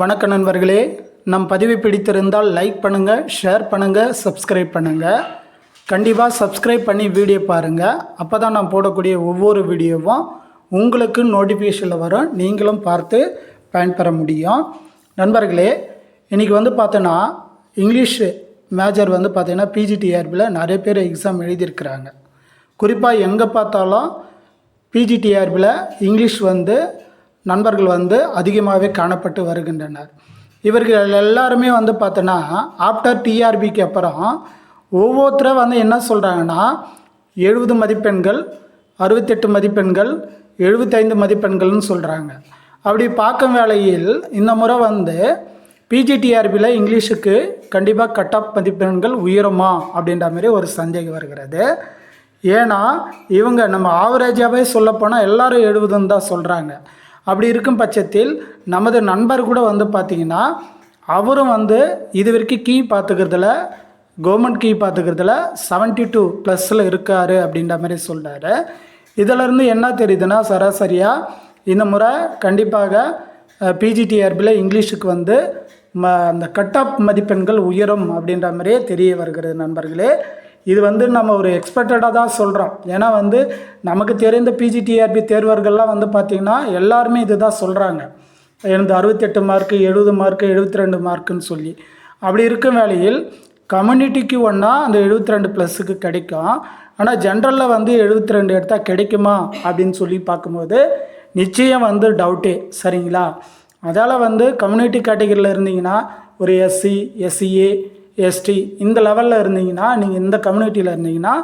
வணக்க நண்பர்களே நம் பதிவை பிடித்திருந்தால் லைக் பண்ணுங்கள் ஷேர் பண்ணுங்கள் சப்ஸ்கிரைப் பண்ணுங்கள் கண்டிப்பாக சப்ஸ்கிரைப் பண்ணி வீடியோ பாருங்கள் அப்போ தான் நான் போடக்கூடிய ஒவ்வொரு வீடியோவும் உங்களுக்கு நோட்டிஃபிகேஷனில் வரும். நீங்களும் பார்த்து பயன்பெற முடியும். நண்பர்களே இன்றைக்கி வந்து பார்த்தோன்னா இங்கிலீஷ் மேஜர் வந்து பார்த்திங்கன்னா பிஜிடிஆர்பியில் நிறைய பேர் எக்ஸாம் எழுதியிருக்கிறாங்க. குறிப்பாக எங்கே பார்த்தாலும் பிஜிடிஆர்பியில் இங்கிலீஷ் வந்து நண்பர்கள் வந்து அதிகமாகவே காணப்பட்டு வருகின்றனர். இவர்கள் எல்லாருமே வந்து பார்த்தோன்னா ஆஃப்டர் டிஆர்பிக்கு அப்புறம் ஒவ்வொருத்தரும் வந்து என்ன சொல்கிறாங்கன்னா எழுபது மதிப்பெண்கள் அறுபத்தெட்டு மதிப்பெண்கள் எழுபத்தைந்து மதிப்பெண்கள்னு சொல்கிறாங்க அப்படி பார்க்கும் வேளையில் இந்த முறை வந்து பிஜிடிஆர்பியில் இங்கிலீஷுக்கு கண்டிப்பாக கட் ஆஃப் மதிப்பெண்கள் உயருமா அப்படின்ற மாதிரி ஒரு சந்தேகம் வருகிறது. ஏன்னா இவங்க நம்ம ஆவரேஜாகவே சொல்லப்போனால் எல்லாரும் எழுபதுன்னு தான் சொல்கிறாங்க அப்படி இருக்கும் பட்சத்தில் நமது நண்பர் கூட வந்து பார்த்திங்கன்னா அவரும் வந்து இது வரைக்கும் கீ பார்த்துக்கிறதுல கவர்மெண்ட் கீ பார்த்துக்கிறதுல செவன்ட்டி டூ ப்ளஸில் இருக்கார் அப்படின்ற மாதிரி சொல்கிறாரு இதிலேருந்து என்ன தெரியுதுன்னா சராசரியாக இந்த முறை கண்டிப்பாக பிஜிடிஆர்பியில் இங்கிலீஷுக்கு வந்து ம அந்த கட் ஆஃப் மதிப்பெண்கள் உயரும் அப்படின்ற மாதிரியே தெரிய வருகிறது நண்பர்களே. இது வந்து நம்ம ஒரு எக்ஸ்பெக்டடாக தான் சொல்கிறோம் ஏன்னா வந்து நமக்கு தெரிந்த பிஜிடிஆர்பி தேர்வர்கள்லாம் வந்து பார்த்திங்கன்னா எல்லாருமே இது தான் சொல்கிறாங்க எனது அறுபத்தெட்டு மார்க்கு எழுபது மார்க்கு எழுபத்தி ரெண்டு மார்க்குன்னு சொல்லி. அப்படி இருக்கும் வேளையில் கம்யூனிட்டிக்கு ஒன்றா அந்த எழுபத்தி ரெண்டு ப்ளஸுக்கு கிடைக்கும். ஆனால் ஜென்ரலில் வந்து எழுபத்தி ரெண்டு எடுத்தால் கிடைக்குமா அப்படின்னு சொல்லி பார்க்கும்போது நிச்சயம் வந்து டவுட்டே சரிங்களா? அதால் வந்து கம்யூனிட்டி கேட்டகரியில் இருந்தீங்கன்னா ஒரு எஸ்சி எஸ்சிஏ எஸ்டி இந்த லெவலில் இருந்தீங்கன்னா நீங்கள் இந்த கம்யூனிட்டியில் இருந்தீங்கன்னா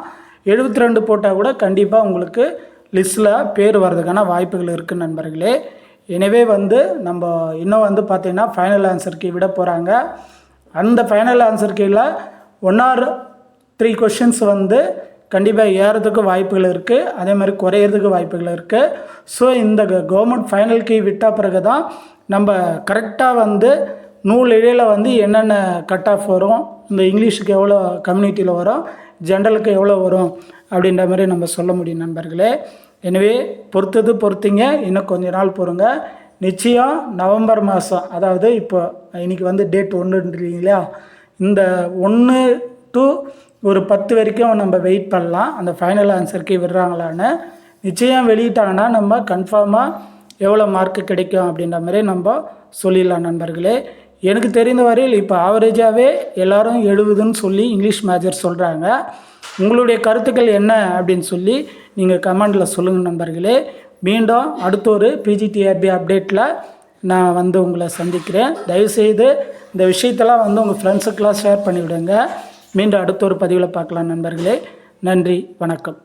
எழுபத்தி ரெண்டு போட்டால் கூட கண்டிப்பாக உங்களுக்கு லிஸ்ட்டில் பேர் வர்றதுக்கான வாய்ப்புகள் இருக்குது நண்பர்களே. எனவே வந்து நம்ம இன்னும் வந்து பார்த்திங்கன்னா ஃபைனல் ஆன்சர் கீ விட போகிறாங்க அந்த ஃபைனல் ஆன்சர் கீழே ஒன் ஆர் த்ரீ கொஷின்ஸ் வந்து கண்டிப்பாக ஏறதுக்கு வாய்ப்புகள் இருக்குது அதே மாதிரி குறையிறதுக்கு வாய்ப்புகள் இருக்குது ஸோ இந்த கவர்மெண்ட் ஃபைனல் கீ விட்ட பிறகு தான் நம்ம கரெக்டாக வந்து நூல் இழையில் வந்து என்னென்ன கட் ஆஃப் வரும் இந்த இங்கிலீஷுக்கு எவ்வளோ கம்யூனிட்டியில் வரும் ஜென்ரலுக்கு எவ்வளோ வரும் அப்படின்ற மாதிரி நம்ம சொல்ல முடியும் நண்பர்களே. எனவே பொறுத்தது பொறுத்திங்க இன்னும் கொஞ்ச நாள் பொறுங்க. நிச்சயம் நவம்பர் மாதம் அதாவது இப்போ இன்றைக்கி வந்து டேட் ஒன்றுன்றீங்களா? இந்த ஒன்று டு ஒரு பத்து வரைக்கும் நம்ம வெயிட் பண்ணலாம். அந்த ஃபைனல் ஆன்சருக்கு விடுறாங்களான்னு. நிச்சயம் வெளியிட்டாங்கன்னா நம்ம கன்ஃபார்மாக எவ்வளோ மார்க்கு கிடைக்கும் அப்படின்ற மாதிரி நம்ம சொல்லிடலாம் நண்பர்களே. எனக்கு தெரிந்த வரையில் இப்போ ஆவரேஜாகவே எல்லோரும் எழுபதுன்னு சொல்லி இங்கிலீஷ் மேஜர் சொல்கிறாங்க உங்களுடைய கருத்துக்கள் என்ன அப்படின்னு சொல்லி நீங்கள் கமெண்டில் சொல்லுங்கள் நண்பர்களே. மீண்டும் அடுத்த ஒரு பிஜிடிஆர்பி அப்டேட்டில் நான் வந்து உங்களை சந்திக்கிறேன். தயவுசெய்து இந்த விஷயத்தெல்லாம் வந்து உங்கள் ஃப்ரெண்ட்ஸுக்கெலாம் ஷேர் பண்ணிவிடுங்க. மீண்டும் அடுத்த ஒரு பதிவில் பார்க்கலாம் நண்பர்களே. நன்றி வணக்கம்.